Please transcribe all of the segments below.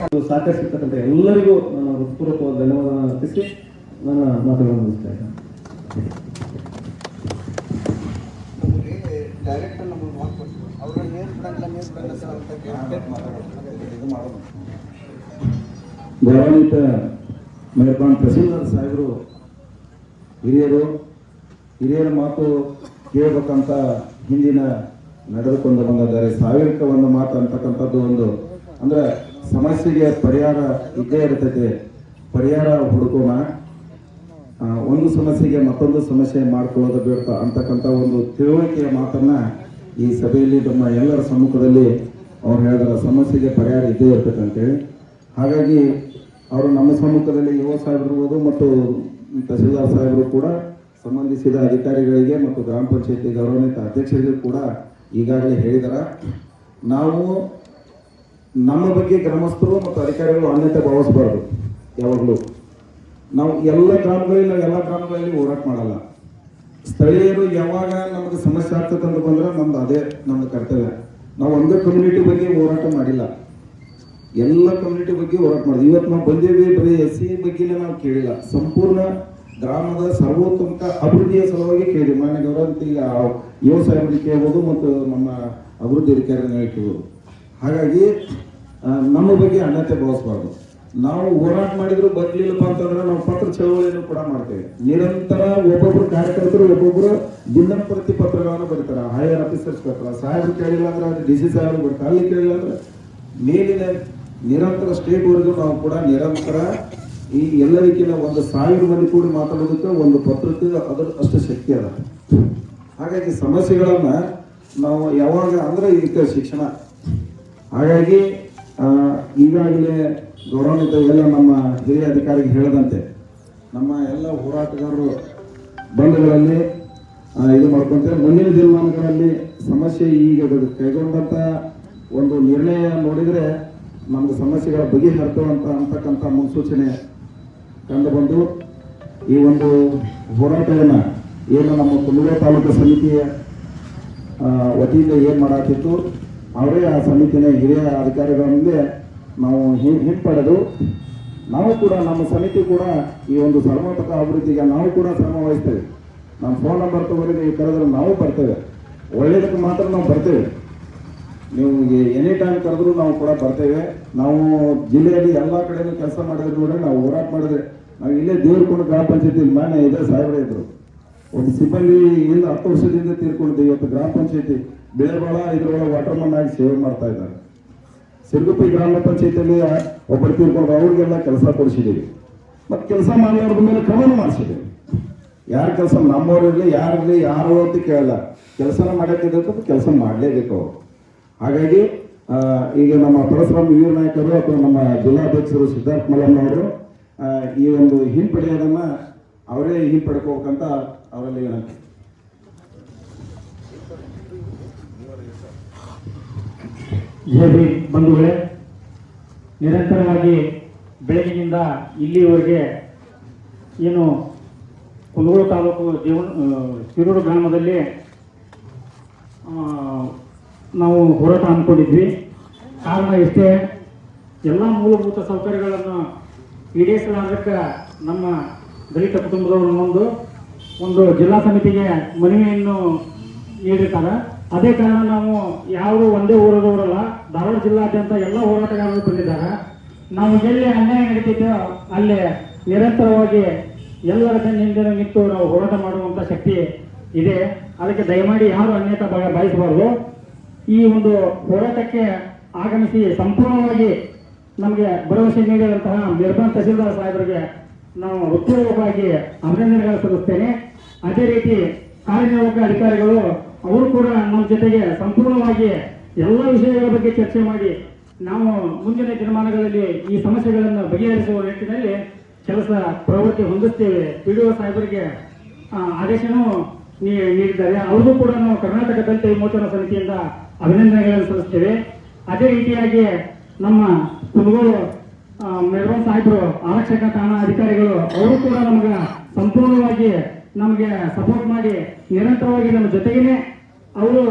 ಸಹಕರಿಸಿರ್ತಕ್ಕಂಥ ಎಲ್ಲರಿಗೂ ನಾನು ಹೃತ್ಪೂರ್ವಕವಾದ ಧನ್ಯವಾದ ಅರ್ಪಿಸಿ ನನ್ನ ಮಾತುಗಳನ್ನು ಮುಗಿಸ್ತಾ ಗೌರವಾನ್ವಿತ ಮೆಹರ್ಬಾನ್ ತಹಸೀಲ್ದಾರ್ ಸಾಹೇಬರು ಹಿರಿಯರು ಹಿರಿಯರ ಮಾತು ಕೇಳಬೇಕಂತ ಹಿಂದಿನ ನಡೆದುಕೊಂಡು ಬಂದಿದ್ದಾರೆ. ಸಾವಿರಕ್ಕೆ ಒಂದು ಮಾತು ಅಂತಕ್ಕಂಥದ್ದು ಒಂದು ಅಂದ್ರೆ ಸಮಸ್ಯೆಗೆ ಪರಿಹಾರ ಇದ್ದೇ ಇರ್ತೈತೆ. ಪರಿಹಾರ ಹುಡುಕೋಣ. ಒಂದು ಸಮಸ್ಯೆಗೆ ಮತ್ತೊಂದು ಸಮಸ್ಯೆ ಮಾಡ್ಕೊಳ್ಳೋದು ಬೇಡ ಅಂತಕ್ಕಂಥ ಒಂದು ತಿಳುವಳಿಕೆಯ ಮಾತನ್ನ ಈ ಸಭೆಯಲ್ಲಿ ನಮ್ಮ ಎಲ್ಲರ ಸಮ್ಮುಖದಲ್ಲಿ ಅವ್ರು ಹೇಳಿದ್ರ. ಸಮಸ್ಯೆಗೆ ಪರಿಹಾರ ಇದ್ದೇ ಅಂತೇಳಿ ಹಾಗಾಗಿ ಅವರು ನಮ್ಮ ಸಮ್ಮುಖದಲ್ಲಿ ಯುವ ಸಾಹೇಬರಿರ್ಬೋದು ಮತ್ತು ತಹಸೀಲ್ದಾರ್ ಸಾಹೇಬರು ಕೂಡ ಸಂಬಂಧಿಸಿದ ಅಧಿಕಾರಿಗಳಿಗೆ ಮತ್ತು ಗ್ರಾಮ ಪಂಚಾಯತಿ ಗೌರವಾನ್ವಿತ ಅಧ್ಯಕ್ಷರಿಗೂ ಕೂಡ ಈಗಾಗಲೇ ಹೇಳಿದಾರ. ನಾವು ನಮ್ಮ ಬಗ್ಗೆ ಗ್ರಾಮಸ್ಥರು ಮತ್ತು ಅಧಿಕಾರಿಗಳು ಅನ್ಯತೆ ಭಾವಿಸಬಾರ್ದು, ಯಾವಾಗಲೂ. ನಾವು ಎಲ್ಲ ಗ್ರಾಮಗಳಲ್ಲಿ, ನಾವು ಎಲ್ಲ ಗ್ರಾಮಗಳಲ್ಲಿ ಹೋರಾಟ ಮಾಡಲ್ಲ. ಸ್ಥಳೀಯರು ಯಾವಾಗ ನಮಗೆ ಸಮಸ್ಯೆ ಆಗ್ತದೆ ಅಂತ ಬಂದ್ರೆ ನಮ್ದು ಅದೇ ನಮ್ಮ ಕರ್ತವ್ಯ. ನಾವು ಒಂದೇ ಕಮ್ಯುನಿಟಿ ಬಗ್ಗೆ ಹೋರಾಟ ಮಾಡಿಲ್ಲ. ಎಲ್ಲ ಕಮ್ಯುನಿಟಿ ಬಗ್ಗೆ ಹೋರಾಟ ಮಾಡಿದ್ವಿ. ಇವತ್ತು ನಾವು ಬಂದೇವಿ ಬರೀ ಎಸ್ ಸಿ ಬಗ್ಗೆನೇ ನಾವು ಕೇಳಿಲ್ಲ. ಸಂಪೂರ್ಣ ಗ್ರಾಮದ ಸರ್ವೋತ್ತಮಕ ಅಭಿವೃದ್ಧಿಯ ಸಲುವಾಗಿ ಕೇಳಿದ್ವಿ ಮಾನ್ಯ ಗೌರವಂತ ಈಗ ಯುವ ಸಾಹೇಬರಿಗೆ ಕೇಳ್ಬೋದು ಮತ್ತು ನಮ್ಮ ಅಭಿವೃದ್ಧಿ ಅಧಿಕಾರಿಗಳನ್ನ ಕೇಳ್ಬೋದು. ಹಾಗಾಗಿ ನಮ್ಮ ಬಗ್ಗೆ ಅನ್ಯತೆ ಭಾವಿಸಬಾರ್ದು ನಾವು ಹೋರಾಟ ಮಾಡಿದ್ರು ಬರ್ಲಿಲ್ಲಪ್ಪ ಅಂತಂದ್ರೆ ನಾವು ಪತ್ರ ಚಳವಳಿಯನ್ನು ಕೂಡ ಮಾಡ್ತೇವೆ. ನಿರಂತರ ಒಬ್ಬೊಬ್ರು ಕಾರ್ಯಕರ್ತರು, ಒಬ್ಬೊಬ್ರು ದಿನಂಪ್ರತಿ ಪತ್ರಗಳನ್ನು ಬರೀತಾರೆ. ಹೈಯರ್ ಆಫೀಸರ್ಸ್ ಬರ್ತಾರೆ. ಸಾಹೇಬ್ರು ಕೇಳಿಲ್ಲ ಅಂದ್ರೆ ಡಿ ಸಿ ಸಾಹೇಬ್ರು ಬರ್ತಾರೆ. ಅಲ್ಲಿ ಕೇಳಿಲ್ಲ ಅಂದ್ರೆ ಮೇಲಿನ ನಿರಂತರ ಸ್ಟೇಟ್ ವರೆಗೂ ನಾವು ಕೂಡ ನಿರಂತರ ಈ ಎಲ್ಲರಿಗಿನ ಒಂದು ಸಾವಿರ ಮಂದಿ ಕೂಡಿ ಮಾತಾಡೋದಕ್ಕೆ ಒಂದು ಪತ್ರಕ್ಕೆ ಅದರ ಅಷ್ಟು ಶಕ್ತಿ ಅದ. ಹಾಗಾಗಿ ಸಮಸ್ಯೆಗಳನ್ನ ನಾವು ಯಾವಾಗ ಅಂದ್ರೆ ಈಗ ಶಿಕ್ಷಣ ಹಾಗಾಗಿ ಈಗಾಗಲೇ ಗೌರವಾನ್ವಿತ ಎಲ್ಲ ನಮ್ಮ ಹಿರಿಯ ಅಧಿಕಾರಿಗೆ ಹೇಳದಂತೆ, ನಮ್ಮ ಎಲ್ಲ ಹೋರಾಟಗಾರರು ಬಂದ್ಗಳಲ್ಲಿ ಇದು ಮಾಡ್ಕೊಂತಾರೆ. ಮುಂದಿನ ದಿನಮಾನಗಳಲ್ಲಿ ಸಮಸ್ಯೆ ಈಗ ಕೈಗೊಂಡಂಥ ಒಂದು ನಿರ್ಣಯ ನೋಡಿದರೆ ನಮ್ಮ ಸಮಸ್ಯೆಗಳ ಬಗೆಹರ್ತವಂತ ಅಂತಕ್ಕಂಥ ಮುನ್ಸೂಚನೆ ಕಂಡುಬಂದು, ಈ ಒಂದು ಹೋರಾಟವನ್ನ ಏನು ನಮ್ಮ ಕುಂದಗೋಳ ತಾಲೂಕು ಸಮಿತಿಯ ವತಿಯಿಂದ ಏನು ಮಾಡಾತಿತ್ತು ಅವರೇ ಆ ಸಮಿತಿನ ಹಿರಿಯ ಅಧಿಕಾರಿಗಳ ಮುಂದೆ ನಾವು ಹಿಂಪಡೆದು, ನಾವು ಕೂಡ ನಮ್ಮ ಸಮಿತಿ ಕೂಡ ಈ ಒಂದು ಸರ್ವತಕ ಅಭಿವೃದ್ಧಿಗೆ ನಾವು ಕೂಡ ಶ್ರಮ ವಹಿಸ್ತೇವೆ. ನಮ್ಮ ಫೋನ್ ನಂಬರ್ ತಗೊಂಡು ನೀವು ಕರೆದ್ರೆ ನಾವು ಬರ್ತೇವೆ. ಒಳ್ಳೆಯದಕ್ಕೆ ಮಾತ್ರ ನಾವು ಬರ್ತೇವೆ. ನೀವು ಎನಿ ಟೈಮ್ ಕರೆದ್ರು ನಾವು ಕೂಡ ಬರ್ತೇವೆ. ನಾವು ಜಿಲ್ಲೆಯಲ್ಲಿ ಎಲ್ಲ ಕಡೆನೂ ಕೆಲಸ ಮಾಡಿದ್ರು ಕೂಡ ನಾವು ಹೋರಾಟ ಮಾಡಿದ್ರೆ, ನಾವು ಇಲ್ಲೇ ದೇವ್ರಕೊಂಡು ಗ್ರಾಮ ಪಂಚಾಯತಿ ಮಾನ್ಯ ಇದೆ ಸಾಹೇಬರೇ ಇದ್ರು. ಒಂದು ಸಿಬ್ಬಂದಿ ಏನು ಹತ್ತು ವರ್ಷದಿಂದ ತೀರ್ಕೊಂಡಿದ್ದೆ ಇವತ್ತು ಗ್ರಾಮ ಪಂಚಾಯತಿ ಬೆಳೆಬಾಳ ಇದ್ರೊಳಗೆ ವಾಟರ್ ಮನ್ ಆಗಿ ಸೇವೆ ಮಾಡ್ತಾ ಇದ್ದಾರೆ. ಸಿರುಗುಪ್ಪಿ ಗ್ರಾಮ ಪಂಚಾಯತಿಯಲ್ಲಿ ಒಬ್ಬರು ತೀರ್ಕೊಂಡು ಅವ್ರಿಗೆಲ್ಲ ಕೆಲಸ ಕೊಡಿಸಿದ್ದೀವಿ. ಮತ್ತೆ ಕೆಲಸ ಮಾಡಲಾರ್ದ ಮೇಲೆ ಕ್ರಮನ ಮಾಡಿಸಿದ್ದೀವಿ. ಯಾರ ಕೆಲಸ ನಮ್ಮವರಿರಲಿ ಯಾರಿರಲಿ ಯಾರು ಅಂತ ಕೇಳಲ್ಲ. ಕೆಲಸನ ಮಾಡಕ್ಕಿದ್ದಕ್ಕೆ ಕೆಲಸ ಮಾಡಲೇಬೇಕು. ಹಾಗಾಗಿ ಈಗ ನಮ್ಮ ಪರಸ್ವಾಮಿ ವೀರ ನಾಯಕರು ಅಥವಾ ನಮ್ಮ ಜಿಲ್ಲಾಧ್ಯಕ್ಷರು ಸಿದ್ಧಾರ್ಥ ಮಲ್ಲಮ್ಮ ಅವರು ಈ ಒಂದು ಹಿಂಪಡೆಯೋದನ್ನು ಅವರೇ ಹಿಂಪಡ್ಕೋಬೇಕಂತ ಅವರಲ್ಲಿ ವಿನಂತಿ ಜೇಬಿ ಬಂಧುಗಳೇ, ನಿರಂತರವಾಗಿ ಬೆಳಗಿನಿಂದ ಇಲ್ಲಿವರೆಗೆ ಏನು ಕುಂದಗೋಳ ತಾಲೂಕು ಜೀವನ ಶಿರೂರು ಗ್ರಾಮದಲ್ಲಿ ನಾವು ಹೋರಾಟ ಅಂದ್ಕೊಂಡಿದ್ವಿ ಕಾರಣ ಇಷ್ಟೇ, ಎಲ್ಲ ಮೂಲಭೂತ ಸೌಕರ್ಯಗಳನ್ನು ಈಡೇರಿಸಲಾಗಕ್ಕೆ ನಮ್ಮ ದಲಿತ ಕುಟುಂಬದವರು ಮುಂದು ಒಂದು ಜಿಲ್ಲಾ ಸಮಿತಿಗೆ ಮನವಿಯನ್ನು ನೀಡಿರ್ತಾರೆ. ಅದೇ ಕಾರಣ ನಾವು ಯಾರು ಒಂದೇ ಊರದವರಲ್ಲ, ಧಾರವಾಡ ಜಿಲ್ಲಾದ್ಯಂತ ಎಲ್ಲ ಹೋರಾಟಗಾರರು ಬಂದಿದ್ದಾರೆ. ನಾವು ಎಲ್ಲಿ ಅನ್ಯಾಯ ನಡೀತಿದ್ದೋ ಅಲ್ಲಿ ನಿರಂತರವಾಗಿ ಎಲ್ಲರ ಬೆನ್ನಿಂದ ನಿಂತು ನಾವು ಹೋರಾಟ ಮಾಡುವಂತ ಶಕ್ತಿ ಇದೆ. ಅದಕ್ಕೆ ದಯಮಾಡಿ ಯಾರು ಅನ್ಯತ ಬಯಸಬಾರದು. ಈ ಒಂದು ಹೋರಾಟಕ್ಕೆ ಆಗಮಿಸಿ ಸಂಪೂರ್ಣವಾಗಿ ನಮಗೆ ಭರವಸೆ ನೀಡಿದಂತಹ ನಿರ್ಬಂಧ ತಹಸೀಲ್ದಾರ್ ಸಾಹೇಬರಿಗೆ ನಾವು ಹೃತ್ಪೂರ್ವಕವಾಗಿ ಅಭಿನಂದನೆಗಳು ಸಲ್ಲಿಸ್ತೇನೆ. ಅದೇ ರೀತಿ ಕಾರ್ಯನಿರ್ವಾಹಕ ಅಧಿಕಾರಿಗಳು, ಅವರು ಕೂಡ ನಮ್ಮ ಜೊತೆಗೆ ಸಂಪೂರ್ಣವಾಗಿ ಎಲ್ಲ ವಿಷಯಗಳ ಬಗ್ಗೆ ಚರ್ಚೆ ಮಾಡಿ ನಾವು ಮುಂದಿನ ದಿನಮಾನಗಳಲ್ಲಿ ಈ ಸಮಸ್ಯೆಗಳನ್ನು ಬಗೆಹರಿಸುವ ನಿಟ್ಟಿನಲ್ಲಿ ಕೆಲಸ ಪ್ರವೃತ್ತಿ ಹೊಂದಿಸ್ತೇವೆ. ಪಿ ಡಿ ಒ ಸಾಹೇಬರಿಗೆ ಆದೇಶನೂ ನೀಡಿದ್ದಾರೆ. ಅವ್ರಿಗೂ ಕೂಡ ನಾವು ಕರ್ನಾಟಕ ದಲಿತ ವಿಮೋಚನಾ ಸಮಿತಿಯಿಂದ ಅಭಿನಂದನೆಗಳನ್ನು ಸಲ್ಲಿಸ್ತೇವೆ. ಅದೇ ರೀತಿಯಾಗಿ ನಮ್ಮ ಕುರುಗೋಳು ಮೆರವಣ್ ಸಾಹೇಬರು, ಆರಕ್ಷಕ ಠಾಣಾ ಅಧಿಕಾರಿಗಳು, ಅವರು ಕೂಡ ನಮಗೆ ಸಂಪೂರ್ಣವಾಗಿ ನಮಗೆ ಸಪೋರ್ಟ್ ಮಾಡಿ ನಿರಂತರವಾಗಿ ನಮ್ಮ ಜೊತೆಗೇನೆ ಅವರು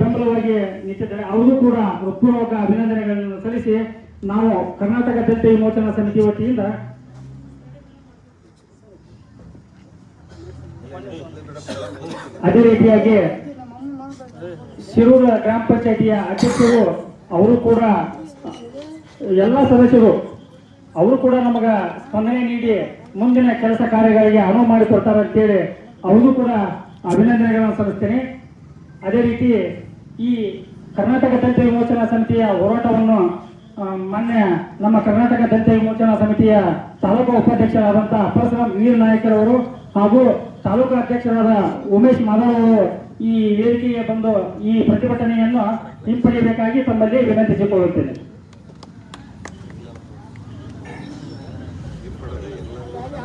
ಬೆಂಬಲವಾಗಿ ನಿಂತಿದ್ದಾರೆ. ಅವರಿಗೂ ಕೂಡ ಹೃತ್ಪೂರ್ವಕ ಅಭಿನಂದನೆಗಳನ್ನು ಸಲ್ಲಿಸಿ ನಾವು ಕರ್ನಾಟಕ ದತ್ತ ವಿಮೋಚನಾ ಸಮಿತಿ ವತಿಯಿಂದ ಅದೇ ರೀತಿಯಾಗಿ ಶಿರೂರ ಗ್ರಾಮ ಪಂಚಾಯತಿಯ ಅಧ್ಯಕ್ಷರು, ಅವರು ಕೂಡ ಎಲ್ಲ ಸದಸ್ಯರು, ಅವರು ಕೂಡ ನಮಗ ಸ್ಪಂದನೆ ನೀಡಿ ಮುಂದಿನ ಕೆಲಸ ಕಾರ್ಯಗಳಿಗೆ ಅನುವು ಮಾಡಿಕೊಡ್ತಾರೆ ಅಂತೇಳಿ ಅವ್ರಿಗೂ ಕೂಡ ಅಭಿನಂದನೆಗಳನ್ನು ಸಲ್ಲಿಸ್ತೇನೆ. ಅದೇ ರೀತಿ ಈ ಕರ್ನಾಟಕ ದಂತ ವಿಮೋಚನಾ ಸಮಿತಿಯ ಹೋರಾಟವನ್ನು ಮೊನ್ನೆ ನಮ್ಮ ಕರ್ನಾಟಕ ದಂತ ವಿಮೋಚನಾ ಸಮಿತಿಯ ತಾಲೂಕು ಉಪಾಧ್ಯಕ್ಷರಾದಂತಹ ಅಪ್ಪರಸರಾಮ್ ವೀರ್ ನಾಯಕರವರು ಹಾಗೂ ತಾಲೂಕು ಅಧ್ಯಕ್ಷರಾದ ಉಮೇಶ್ ಮಾಧವ್ ಅವರು ಈ ವೇದಿಕೆಗೆ ಬಂದು ಈ ಪ್ರತಿಭಟನೆಯನ್ನು ಹಿಂಪಡೆಯಬೇಕಾಗಿ ತಮ್ಮಲ್ಲಿ ವಿನಂತಿಸಿಕೊಳ್ಳುತ್ತೇನೆ.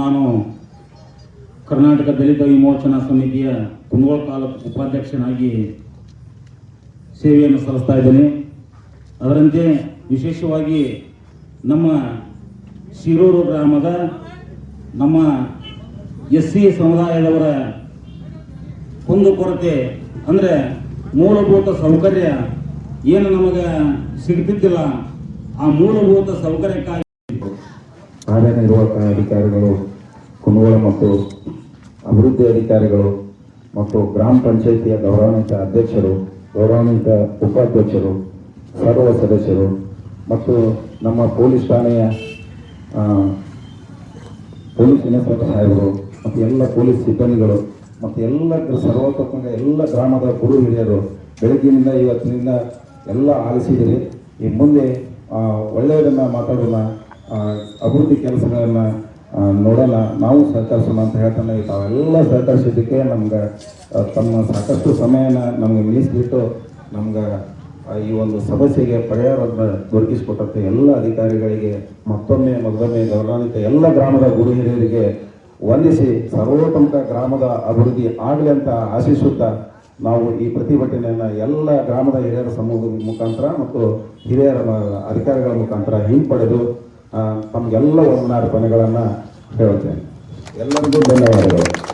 ನಾನು ಕರ್ನಾಟಕ ದಲಿತ ವಿಮೋಚನಾ ಸಮಿತಿಯ ಕುಂದಗೋಳ ತಾಲೂಕು ಉಪಾಧ್ಯಕ್ಷನಾಗಿ ಸೇವೆಯನ್ನು ಸಲ್ಲಿಸ್ತಾ ಇದ್ದೇನೆ. ಅದರಂತೆ ವಿಶೇಷವಾಗಿ ನಮ್ಮ ಶಿರೂರು ಗ್ರಾಮದ ನಮ್ಮ ಎಸ್ ಸಿ ಸಮುದಾಯದವರ ಕುಂದುಕೊರತೆ ಅಂದರೆ ಮೂಲಭೂತ ಸೌಕರ್ಯ ಏನು ನಮಗೆ ಸಿಗ್ತಿದ್ದಿಲ್ಲ. ಆ ಮೂಲಭೂತ ಸೌಕರ್ಯಕ್ಕಾಗಿ ಕಾರ್ಯನಿರ್ವಾಹಕ ಅಧಿಕಾರಿಗಳು, ಕುಂದಗೋಳ ಮತ್ತು ಅಭಿವೃದ್ಧಿ ಅಧಿಕಾರಿಗಳು ಮತ್ತು ಗ್ರಾಮ ಪಂಚಾಯಿತಿಯ ಗೌರವಾನ್ವಿತ ಅಧ್ಯಕ್ಷರು, ಗೌರವಾನ್ವಿತ ಉಪಾಧ್ಯಕ್ಷರು, ಸರ್ವ ಸದಸ್ಯರು ಮತ್ತು ನಮ್ಮ ಪೊಲೀಸ್ ಠಾಣೆಯ ಪೊಲೀಸ್ ಇನ್ಸ್ಪೆಕ್ಟರ್ ಸಾಹೇಬರು ಮತ್ತು ಎಲ್ಲ ಪೊಲೀಸ್ ಸಿಬ್ಬಂದಿಗಳು ಮತ್ತು ಎಲ್ಲ ಸರ್ವತೋತ್ಮಕ ಎಲ್ಲ ಗ್ರಾಮದ ಗುರು ಹಿರಿಯರು ಬೆಳಗ್ಗಿನಿಂದ ಇವತ್ತಿನಿಂದ ಎಲ್ಲ ಆಲಿಸಿದಿರಿ ಈ ಮುಂದೆ ಒಳ್ಳೆಯದನ್ನು ಮಾತಾಡೋಣ. ಅಭಿವೃದ್ಧಿ ಕೆಲಸಗಳನ್ನ ನೋಡೋಣ ನಾವು ಸಹಕರಿಸೋಣ ಅಂತ ಹೇಳ್ತಾನೆ ತಾವೆಲ್ಲ ಸಹಕರಿಸಿದ್ದಕ್ಕೆ ನಮ್ಗೆ ತಮ್ಮ ಸಾಕಷ್ಟು ಸಮಯನ ನಮ್ಗೆ ಮೀಸಲಿಟ್ಟು ನಮ್ಗೆ ಈ ಒಂದು ಸಮಸ್ಯೆಗೆ ಪರಿಹಾರವನ್ನು ದೊರಕಿಸಿಕೊಟ್ಟಂತೆ ಎಲ್ಲ ಅಧಿಕಾರಿಗಳಿಗೆ, ಮತ್ತೊಮ್ಮೆ ಮತ್ತೊಮ್ಮೆ ಗೌರವಾನ್ವಿತ ಎಲ್ಲ ಗ್ರಾಮದ ಗುರು ಹಿರಿಯರಿಗೆ ವಂದಿಸಿ ಸರ್ವೋತ್ತಮಕ ಗ್ರಾಮದ ಅಭಿವೃದ್ಧಿ ಆಗಲಿ ಅಂತ ಆಶಿಸುತ್ತಾ ನಾವು ಈ ಪ್ರತಿಭಟನೆಯನ್ನು ಎಲ್ಲ ಗ್ರಾಮದ ಹಿರಿಯರ ಸಮೂಹದ ಮುಖಾಂತರ ಮತ್ತು ಹಿರಿಯರ ಅಧಿಕಾರಿಗಳ ಮುಖಾಂತರ ಹಿಂಪಡೆದು ಆ, ಒಂದಾರು ಕೊನೆಗಳನ್ನು ಹೇಳ್ತೇನೆ. ಎಲ್ಲರಿಗೂ ಧನ್ಯವಾದಗಳು.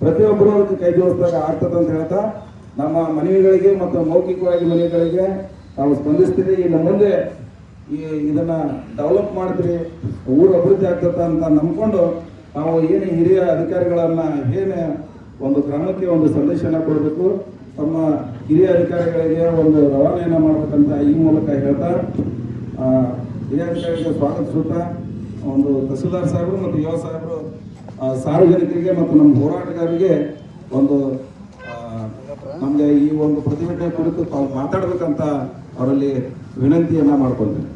ಪ್ರತಿಯೊಬ್ಬರು ಕೈ ಜೋಡಿಸಿದಾಗ ಆಗ್ತದೆ ಅಂತ ಹೇಳ್ತಾ, ನಮ್ಮ ಮನವಿಗಳಿಗೆ ಮತ್ತು ಮೌಖಿಕವಾಗಿ ಮನವಿಗಳಿಗೆ ನಾವು ಸ್ಪಂದಿಸ್ತೀವಿ ಇನ್ನು ಮುಂದೆ ಈ ಇದನ್ನ ಡೆವಲಪ್ ಮಾಡಿದ್ರಿ ಊರು ಅಭಿವೃದ್ಧಿ ಆಗ್ತದೆ ಅಂತ ನಂಬ್ಕೊಂಡು ನಾವು ಏನು ಹಿರಿಯ ಅಧಿಕಾರಿಗಳನ್ನ ಏನೇ ಒಂದು ಕ್ರಮಕ್ಕೆ ಒಂದು ಸಂದೇಶನ ಕೊಡಬೇಕು, ತಮ್ಮ ಹಿರಿಯ ಅಧಿಕಾರಿಗಳಿಗೆ ಒಂದು ರವಾನೆಯನ್ನು ಮಾಡ್ಬೇಕಂತ ಈ ಮೂಲಕ ಹೇಳ್ತಾ ಹಿರಿಯ ಅಧಿಕಾರಿಗಳಿಗೆ ಸ್ವಾಗತಿಸುತ್ತಾ ಒಂದು ತಹಸೀಲ್ದಾರ್ ಸಾಹೇಬರು ಮತ್ತು ಯುವ ಸಾಹೇಬರು ಸಾರ್ವಜನಿಕರಿಗೆ ಮತ್ತು ನಮ್ಮ ಹೋರಾಟಗಾರರಿಗೆ ಒಂದು ನಮಗೆ ಈ ಒಂದು ಪ್ರತಿಭಟನೆ ಕುರಿತು ತಾವು ಮಾತಾಡಬೇಕಂತ ಅವರಲ್ಲಿ ವಿನಂತಿಯನ್ನ ಮಾಡ್ಕೊಳ್ತೇನೆ.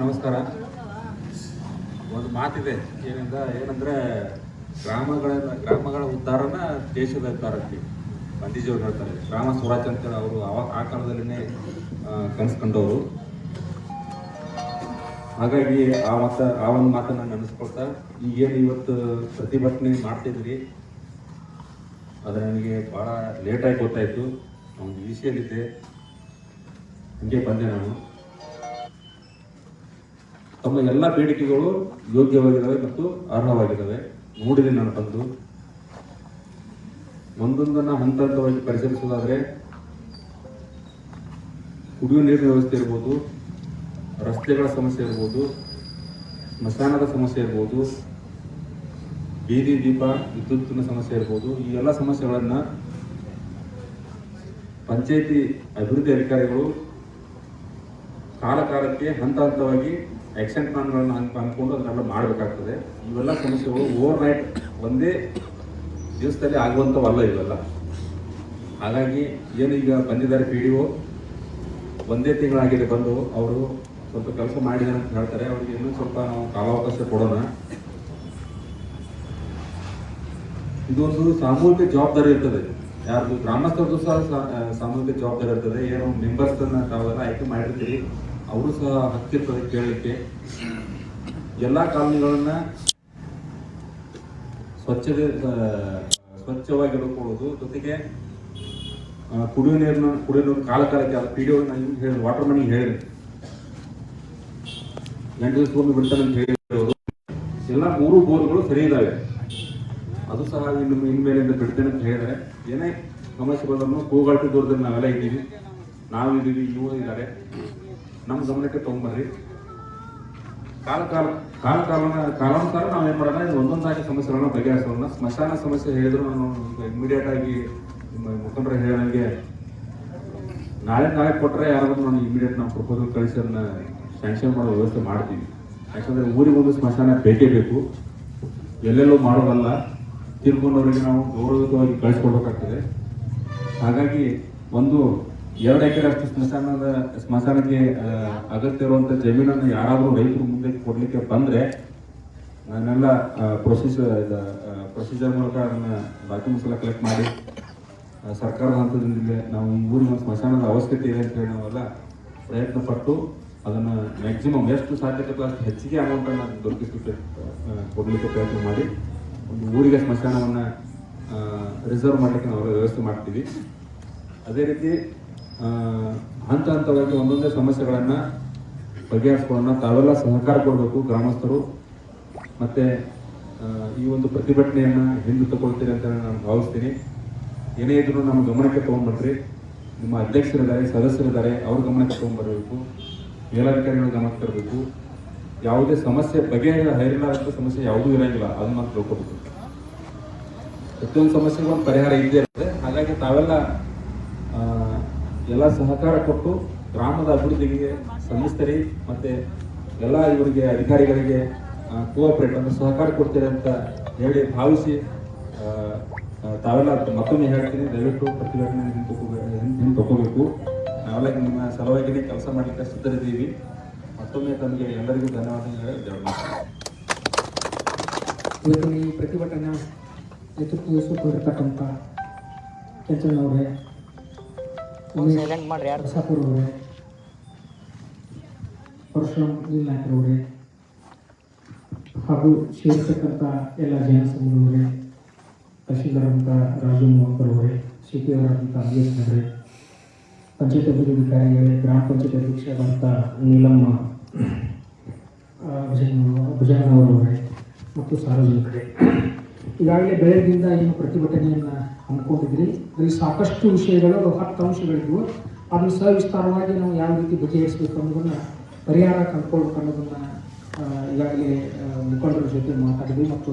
ನಮಸ್ಕಾರ. ಒಂದು ಮಾತಿದೆ ಏನಿಂದ ಏನಂದ್ರೆ, ಗ್ರಾಮಗಳ ಗ್ರಾಮಗಳ ಉದ್ಧಾರನ ದೇಶದ ಉದ್ಧಾರ ಗಾಂಧೀಜಿಯವ್ರು ಹೇಳ್ತಾರೆ ಗ್ರಾಮ ಸ್ವರಾಜ್ ಅಂತೇಳಿ ಅವರು ಅವಾಗ ಆ ಕಾಲದಲ್ಲಿನೇ ಕನಸ್ಕೊಂಡವರು. ಹಾಗಾಗಿ ಆ ಮತ, ಆ ಒಂದು ಮಾತನ್ನು ನೆನೆಸ್ಕೊಳ್ತಾ, ಈಗೇನು ಇವತ್ತು ಪ್ರತಿಭಟನೆ ಮಾಡ್ತಿದ್ರಿ ಅದು ನನಗೆ ಭಾಳ ಲೇಟಾಗಿ ಗೊತ್ತಾಯಿತು. ಒಂದು ವಿಷಯಲ್ಲಿದ್ದೆ ಹಂಗೆ ಬಂದೆ ನಾನು. ತಮ್ಮ ಎಲ್ಲ ಬೇಡಿಕೆಗಳು ಯೋಗ್ಯವಾಗಿದ್ದಾವೆ ಮತ್ತು ಅರ್ಹವಾಗಿದ್ದಾವೆ. ನೋಡಿದೆ ನಾನು ಬಂದು. ಒಂದೊಂದನ್ನ ಹಂತ ಹಂತವಾಗಿ ಪರಿಶೀಲಿಸೋದಾದರೆ ಕುಡಿಯುವ ನೀರಿನ ವ್ಯವಸ್ಥೆ ಇರ್ಬೋದು, ರಸ್ತೆಗಳ ಸಮಸ್ಯೆ ಇರ್ಬೋದು, ಸ್ಮಶಾನದ ಸಮಸ್ಯೆ ಇರ್ಬೋದು, ಬೀದಿ, ದೀಪ, ವಿದ್ಯುತ್ತಿನ ಸಮಸ್ಯೆ ಇರ್ಬೋದು, ಈ ಎಲ್ಲ ಸಮಸ್ಯೆಗಳನ್ನು ಪಂಚಾಯಿತಿ ಅಭಿವೃದ್ಧಿ ಅಧಿಕಾರಿಗಳು ಕಾಲ ಕಾಲಕ್ಕೆ ಹಂತ ಹಂತವಾಗಿ ಆಕ್ಷನ್ ಪ್ಲಾನ್ಗಳನ್ನು ಅನ್ಕೊಂಡು ಅಂದ್ಕೊಂಡು ಅದನ್ನೆಲ್ಲ ಮಾಡಬೇಕಾಗ್ತದೆ. ಇವೆಲ್ಲ ಸಮಸ್ಯೆಗಳು ಓವರ್ ನೈಟ್ ಒಂದೇ ದಿವಸದಲ್ಲಿ ಆಗುವಂಥವಲ್ಲ ಇವೆಲ್ಲ. ಹಾಗಾಗಿ ಏನು ಈಗ ಬಂದಿದ್ದಾರೆ ಪಿ ಡಿ ಒ ಒಂದೇ ತಿಂಗಳಾಗಿದೆ ಬಂದು ಅವರು ಸ್ವಲ್ಪ ಕೆಲಸ ಮಾಡಿದ್ದಾರೆ ಅಂತ ಹೇಳ್ತಾರೆ. ಅವ್ರಿಗೆ ಇನ್ನೂ ಸ್ವಲ್ಪ ನಾವು ಕಾಲಾವಕಾಶ ಕೊಡೋಣ. ಇದೊಂದು ಸಾಮೂಹಿಕ ಜವಾಬ್ದಾರಿ ಇರ್ತದೆ. ಯಾರ್ದು ಗ್ರಾಮಸ್ಥರದ್ದು ಸಹ ಸಾಮೂಹಿಕ ಜವಾಬ್ದಾರಿ ಇರ್ತದೆ. ಏನು ಮೆಂಬರ್ಸ್ ತಾವೆಲ್ಲ ಆಯ್ಕೆ ಮಾಡಿರ್ತೀರಿ, ಅವರು ಸಹ ಹಕ್ಕಿರ್ತದೆ ಕೇಳಲಿಕ್ಕೆ. ಎಲ್ಲಾ ಕಾಲನಿಗಳನ್ನ ಸ್ವಚ್ಛತೆ ಆ, ಸ್ವಚ್ಛವಾಗಿ ಇಟ್ಕೊಳ್ಳೋದು ಜೊತೆಗೆ ಕುಡಿಯುವ ನೀರನ್ನ ಕುಡಿಯುವ ನೀರು ಕಾಲ ಕಾಲಕ್ಕೆ ಅದು ಪಿ ಡಿ ಹೇಳಿ ವಾಟರ್ ಮನಿಗೆ ಹೇಳಿ. ಎಂಟು ದಿವಸಕ್ಕೊಮ್ಮೆ ಬಿಡ್ತಾನೆ ಅಂತ ಹೇಳಿರೋದು. ಎಲ್ಲ ಮೂರು ಬೋರ್ಗಳು ಸರಿ ಇದ್ದಾವೆ ಅದು ಸಹ ಇನ್ನು ಇನ್ಮೇಲಿಂದ ಬಿಡ್ತೇನೆ ಅಂತ ಹೇಳಿದರೆ ಏನೇ ಸಮಸ್ಯೆ ಬಂದನ್ನು ಕೂಗಾಳ್ತಿ ದೂರದಲ್ಲಿ ನಾವೆಲ್ಲ ಇದ್ದೀವಿ. ನಾವು ಇದ್ದೀವಿ ಇವರು ಇದ್ದಾರೆ. ನಮ್ಮ ಗಮನಕ್ಕೆ ತಗೊಂಬರ್ರಿ ಕಾಲ ಕಾಲ ಕಾಲ ಕಾಲಾನುಸಾರ ನಾವು ಏನು ಮಾಡೋಣ ಒಂದೊಂದಾಗಿ ಸಮಸ್ಯೆಗಳನ್ನ ಬಗೆಹರಿಸೋಣ ಸ್ಮಶಾನ ಸಮಸ್ಯೆ ಹೇಳಿದ್ರು ನಾನು ಇಮಿಡಿಯೇಟ್ ಆಗಿ ನಿಮ್ಮ ಮುಖಂಡರು ಹೇಳಿದಂಗೆ ನಾಳೆ ನಾಳೆ ಕೊಟ್ಟರೆ ಯಾರಾದ್ರೂ ನಾನು ಇಮಿಡಿಯೇಟ್ ನಾವು ಪ್ರಪೋಸಲ್ ಕಳಿಸಿ ಅದನ್ನ ಸ್ಯಾಂಕ್ಷನ್ ಮಾಡೋ ವ್ಯವಸ್ಥೆ ಮಾಡ್ತೀವಿ. ಯಾಕಂದ್ರೆ ಊರಿಗೊಂದು ಸ್ಮಶಾನ ಬೇಕೇ ಬೇಕು. ಎಲ್ಲೆಲ್ಲೂ ಮಾಡೋದಲ್ಲ. ತಿರ್ಕೊಂಡವರಿಗೆ ನಾವು ಗೌರವಯುತವಾಗಿ ಕಳಿಸ್ಕೊಡ್ಬೇಕಾಗ್ತದೆ. ಹಾಗಾಗಿ ಒಂದು ಎರಡು ಎಕರೆ ಅಷ್ಟು ಸ್ಮಶಾನದ, ಸ್ಮಶಾನಕ್ಕೆ ಅಗತ್ಯ ಇರುವಂತ ಜಮೀನನ್ನು ಯಾರಾದರೂ ರೈತರು ಮುಂದೆ ಕೊಡ್ಲಿಕ್ಕೆ ಬಂದ್ರೆ ನಾನೆಲ್ಲ ಪ್ರೊಸೀಸ್ ಪ್ರೊಸೀಜರ್ ಮೂಲಕ ಅದನ್ನ ಡಾಕ್ಯುಮೆಂಟ್ಸ್ ಎಲ್ಲ ಕಲೆಕ್ಟ್ ಮಾಡಿ ಸರ್ಕಾರದ ಹಂತದಿಂದ ನಾವು ಊರಿನ ಸ್ಮಶಾನದ ಅವಶ್ಯಕತೆ ಇದೆ ಅಂತ ಹೇಳಿ ನಾವೆಲ್ಲ ಪ್ರಯತ್ನ ಪಟ್ಟು ಅದನ್ನ ಮ್ಯಾಕ್ಸಿಮಮ್ ಎಷ್ಟು ಸಾಧ್ಯತೆ ಅಷ್ಟು ಹೆಚ್ಚಿಗೆ ಅಮೌಂಟ್ ಅನ್ನು ದೊರಕಿಸಲಿಕ್ಕೆ ಕೊಡ್ಲಿಕ್ಕೆ ಪ್ರಯತ್ನ ಮಾಡಿ, ಒಂದು ಊರಿಗೆ ಸ್ಮಶಾನವನ್ನ ರಿಸರ್ವ್ ಮಾಡಲಿಕ್ಕೆ ನಾವು ವ್ಯವಸ್ಥೆ ಮಾಡ್ತೀವಿ. ಅದೇ ರೀತಿ ಹಂತ ಹಂತವಾಗಿ ಒಂದೊಂದೇ ಸಮಸ್ಯೆಗಳನ್ನು ಬಗೆಹರಿಸ್ಕೊಳ್ಳೋಣ ತಾವೆಲ್ಲ ಸಹಕಾರ ಕೊಡಬೇಕು ಗ್ರಾಮಸ್ಥರು. ಮತ್ತೆ ಈ ಒಂದು ಪ್ರತಿಭಟನೆಯನ್ನ ಹಿಂದೆ ತಗೊಳ್ತೀರಿ ಅಂತ ನಾನು ಭಾವಿಸ್ತೀನಿ. ಏನೇ ಇದ್ರೂ ನಮ್ಮ ಗಮನಕ್ಕೆ ತಗೊಂಡ್ಬರ್ರಿ. ನಿಮ್ಮ ಅಧ್ಯಕ್ಷರಿದ್ದಾರೆ, ಸದಸ್ಯರಿದ್ದಾರೆ, ಅವ್ರ ಗಮನಕ್ಕೆ ತೊಗೊಂಡ್ಬರಬೇಕು. ಮೇಲಾಧಿಕಾರಿಗಳ ಗಮನಕ್ಕೆ ತರಬೇಕು. ಯಾವುದೇ ಸಮಸ್ಯೆ ಬಗೆ ಹೈರಿಲಾರಂಥ ಸಮಸ್ಯೆ ಯಾವುದೂ ಇರೋಂಗಿಲ್ಲ. ಅದನ್ನ ಮಾತ್ರ ತಿಳ್ಕೊಬೇಕು. ಪ್ರತಿಯೊಂದು ಸಮಸ್ಯೆಗೂ ಪರಿಹಾರ ಇದ್ದೇ ಇರುತ್ತೆ. ಹಾಗಾಗಿ ತಾವೆಲ್ಲ ಎಲ್ಲ ಸಹಕಾರ ಕೊಟ್ಟು ಗ್ರಾಮದ ಅಭಿವೃದ್ಧಿಗೆ ಶ್ರಮಿಸ್ತೀರಿ ಮತ್ತೆ ಎಲ್ಲ ಇವರಿಗೆ ಅಧಿಕಾರಿಗಳಿಗೆ ಕೋಆಪರೇಟ್ ಅಂದ್ರೆ ಸಹಕಾರ ಕೊಡ್ತೀರಿ ಅಂತ ಹೇಳಿ ಭಾವಿಸಿ ತಾವೆಲ್ಲ ಮತ್ತೊಮ್ಮೆ ಹೇಳ್ತೀನಿ. ದಯವಿಟ್ಟು ಪ್ರತಿಭಟನೆ ಹಿಂದೆ ತಗೋಬೇಕು ನಾವೆಲ್ಲ ನಿಮ್ಮ ಸಲುವಾಗಿನೇ ಕೆಲಸ ಮಾಡಲಿಕ್ಕೆ ಸಿದ್ಧರಿದ್ದೀವಿ. ಮತ್ತೊಮ್ಮೆ ತಮಗೆ ಎಲ್ಲರಿಗೂ ಧನ್ಯವಾದ. ಇವತ್ತಿನ ಈ ಪ್ರತಿಭಟನಾ ನೇತೃತ್ವ ವಹಿಸಿಕೊಂಡಿರ್ತಕ್ಕಂಥ ಕೆಂಚಣ್ಣವರೇ ಸೈಲೆಂಟ್ ಮಾಡ್ರಿ ಯಾರು? ಪರಶುರಾಮ್ ನೀಲ್ನಾಯಕರವರೇ ಹಾಗೂ ಸೇರಿಸತಕ್ಕಂಥ ಎಲ್ಲ ಜೈನ ಸಮೂಹವರೇ ತಹಶೀಲ್ದಾರಂಥ ರಾಜು ಮೋಹನ್ಕರ್ ಅವರೇ ಸಿ ಪಿ ಅವರಾದಂಥ ಅವರೇ. ಪಂಚಾಯತ್ ಅಭಿವೃದ್ಧಿ ಗ್ರಾಮ ಪಂಚಾಯತ್ ಅಧ್ಯಕ್ಷರಾದಂಥ ನೀಲಮ್ಮ ಭುಜನವರವರೇ ಮತ್ತು ಸಾರ್ವಜನಿಕರೇ. ಈಗಾಗಲೇ ಬೆಳಗ್ಗಿಂದ ಏನು ಪ್ರತಿಭಟನೆಯನ್ನು ಹಮ್ಮಿಕೊಂಡಿದ್ರಿ ಅಲ್ಲಿ ಸಾಕಷ್ಟು ವಿಷಯಗಳು ಹತ್ತು ಅಂಶಗಳಿದ್ವು. ಅದನ್ನು ಸವಿಸ್ತಾರವಾಗಿ ನಾವು ಯಾವ ರೀತಿ ಬಗೆಹರಿಸಬೇಕು ಅನ್ನೋದನ್ನು ಪರಿಹಾರ ಕಂಡುಕೊಳ್ಬೇಕು ಅನ್ನೋದನ್ನ ಈಗಾಗಲೇ ಮುಖಂಡರ ಜೊತೆ ಮಾತಾಡಿದ್ವಿ ಮತ್ತು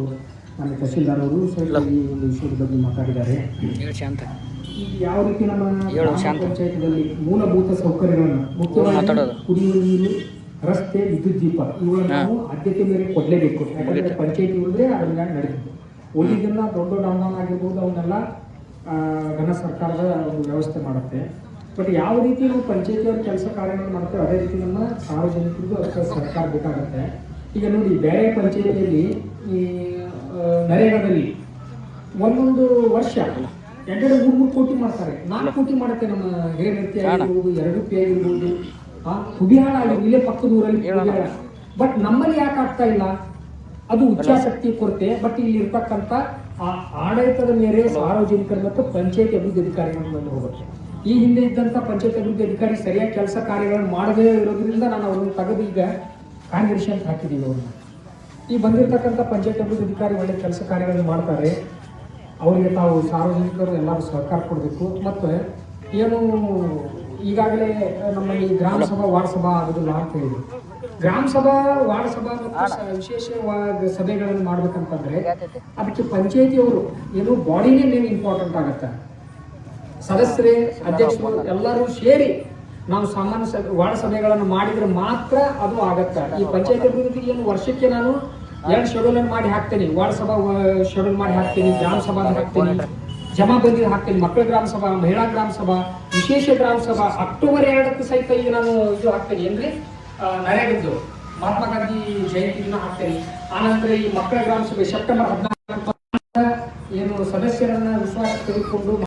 ನಮ್ಮ ತಹಶೀಲ್ದಾರ್ ಅವರು ಸಹ ಈ ಒಂದು ವಿಷಯದ ಬಗ್ಗೆ ಮಾತಾಡಿದ್ದಾರೆ. ಹೇಳು ಶಾಂತ. ಈ ಯಾವ ರೀತಿ ನಮ್ಮ ಗ್ರಾಮ. ಪಂಚಾಯತ್ನಲ್ಲಿ ಮೂಲಭೂತ ಸೌಕರ್ಯಗಳನ್ನು ಮುಖ್ಯವಾಗಿ. ಕುಡಿಯುವ ನೀರು ರಸ್ತೆ ವಿದ್ಯುತ್ ದೀಪ ಇವುಗಳನ್ನು ನಾವು ಆದ್ಯತೆ ಮೇಲೆ ಕೊಡಲೇಬೇಕು. ಯಾಕಂದರೆ ಪಂಚಾಯತಿ ಉಳಿದ್ರೆ ಅದನ್ನ ನಡೆಯುತ್ತೆ ಉಳಿದನ್ನ ದೊಡ್ಡ ದೊಡ್ಡ ಅನುದಾನ ಆಗಿರ್ಬೋದು ಅವನ್ನೆಲ್ಲ ಘನ ಸರ್ಕಾರದ ಒಂದು ವ್ಯವಸ್ಥೆ ಮಾಡುತ್ತೆ. ಬಟ್ ಯಾವ ರೀತಿ ನಾವು ಪಂಚಾಯತಿಯವ್ರ ಕೆಲಸ ಕಾರ್ಯಗಳನ್ನು ಮಾಡ್ತೇವೆ ಅದೇ ರೀತಿ ನಮ್ಮ ಸಾರ್ವಜನಿಕರಿಗೂ ಅದಕ್ಕೆ ಸರ್ಕಾರ ಬೇಕಾಗುತ್ತೆ. ಈಗ ನೋಡಿ ಬೇರೆ ಪಂಚಾಯತಿಯಲ್ಲಿ ಈ ನರೇಗಾದಲ್ಲಿ ಒಂದೊಂದು ವರ್ಷ ಎರಡೆರಡು ಮೂರು ಮೂರು ಕೋಟಿ ಮಾಡ್ತಾರೆ. ನಾಲ್ಕು ಕೋಟಿ ಮಾಡುತ್ತೆ ನಮ್ಮ ಹಿರೇನೃತ್ಯ ಆಗಿರ್ಬೋದು ಎರಡು ಪಿ ಆಗಿರ್ಬೋದು. ಆ ಹುಬಿಹಾಳ ಆಗಿರ್ಬೋದು ಇಲ್ಲೇ ಪಕ್ಕದ ಊರಲ್ಲಿ ಬಟ್ ನಮ್ಮಲ್ಲಿ ಯಾಕೆ ಆಗ್ತಾ ಇಲ್ಲ? ಅದು ಉಚ್ಚಾಸಕ್ತಿ ಕೊರತೆ ಬಟ್ ಇಲ್ಲಿ ಇರ್ತಕ್ಕಂಥ ಆ ಆಡಳಿತದ ಮೇರೆ ಸಾರ್ವಜನಿಕರು ಮತ್ತು ಪಂಚಾಯತ್ ಅಭಿವೃದ್ಧಿ ಅಧಿಕಾರಿಗಳನ್ನು ಮೇಲೆ ಹೋಗುತ್ತೆ. ಈ ಹಿಂದೆ ಇದ್ದಂಥ ಪಂಚಾಯತ್ ಅಭಿವೃದ್ಧಿ ಅಧಿಕಾರಿ ಸರಿಯಾಗಿ ಕೆಲಸ ಕಾರ್ಯಗಳನ್ನು ಮಾಡದೇ ಇರೋದ್ರಿಂದ ನಾನು ಅವ್ರನ್ನ ತೆಗೆದು ಈಗ ಕಾರ್ಯದರ್ಶಿ ಅಂತ ಹಾಕಿದ್ದೀವಿ ಅವ್ರನ್ನ. ಈ ಬಂದಿರತಕ್ಕಂಥ ಪಂಚಾಯತ್ ಅಭಿವೃದ್ಧಿ ಅಧಿಕಾರಿ ಒಳ್ಳೆ ಕೆಲಸ ಕಾರ್ಯಗಳನ್ನು ಮಾಡ್ತಾರೆ. ಅವರಿಗೆ ತಾವು ಸಾರ್ವಜನಿಕರು ಎಲ್ಲರೂ ಸಹಕಾರ ಕೊಡಬೇಕು. ಮತ್ತು ಏನು ಈಗಾಗಲೇ ನಮ್ಮ ಈ ಗ್ರಾಮ ಸಭಾ ವಾರ್ಡ್ ಸಭಾ ಆಗೋದಿಲ್ಲ ಅಂತ ಹೇಳಿದ್ರು. ಗ್ರಾಮ ಸಭಾ ವಾರ್ಡ್ ಸಭಾ ಮತ್ತು ವಿಶೇಷವಾದ ಸಭೆಗಳನ್ನು ಮಾಡ್ಬೇಕಂತಂದ್ರೆ ಅದಕ್ಕೆ ಪಂಚಾಯತಿಯವರು ಏನು ಬಾಡಿನೇ ಮೇನ್ ಇಂಪಾರ್ಟೆಂಟ್ ಆಗುತ್ತೆ? ಸದಸ್ಯರೇ, ಅಧ್ಯಕ್ಷರು ಎಲ್ಲರೂ ಸೇರಿ ನಾವು ಸಾಮಾನ್ಯ ವಾರ್ಡ್ ಸಭೆಗಳನ್ನು ಮಾಡಿದ್ರೆ ಮಾತ್ರ ಅದು ಆಗತ್ತೆ. ಈ ಪಂಚಾಯತ್ ಅಭಿವೃದ್ಧಿಗೆ ಏನು ವರ್ಷಕ್ಕೆ ನಾನು ಎರಡು ಶೆಡ್ಯೂಲ್ ಮಾಡಿ ಹಾಕ್ತೇನೆ. ವಾರ್ಡ್ ಸಭಾ ಶೆಡ್ಯೂಲ್ ಮಾಡಿ ಹಾಕ್ತೀನಿ ಗ್ರಾಮ ಸಭಾ ಹಾಕ್ತೀನಿ, ಜಮಾ ಬಂದಿ ಹಾಕ್ತೀನಿ, ಮಕ್ಕಳ ಗ್ರಾಮ ಸಭಾ ಮಹಿಳಾ ಗ್ರಾಮ ಸಭಾ ವಿಶೇಷ ಗ್ರಾಮ ಸಭಾ ಅಕ್ಟೋಬರ್ ಎರಡಕ್ಕೆ ಸಹಿತ ಈಗ ನಾನು ಇದು ಹಾಕ್ತೇನೆ. ಏನ್ರಿ? ನರೇಗದ್ದು. ಮಹಾತ್ಮ ಗಾಂಧಿ ಜಯಂತಿ ದಿನ ಆನಂತರ ಈ ಮಕ್ಕಳ ಗ್ರಾಮ ಸಭೆ, ಸೆಪ್ಟೆಂಬರ್ ಹದಿನಾಲ್ಕು ಏನು ಸದಸ್ಯರನ್ನ ವಿಶ್ವಾಸ ತೆಗೆದುಕೊಂಡು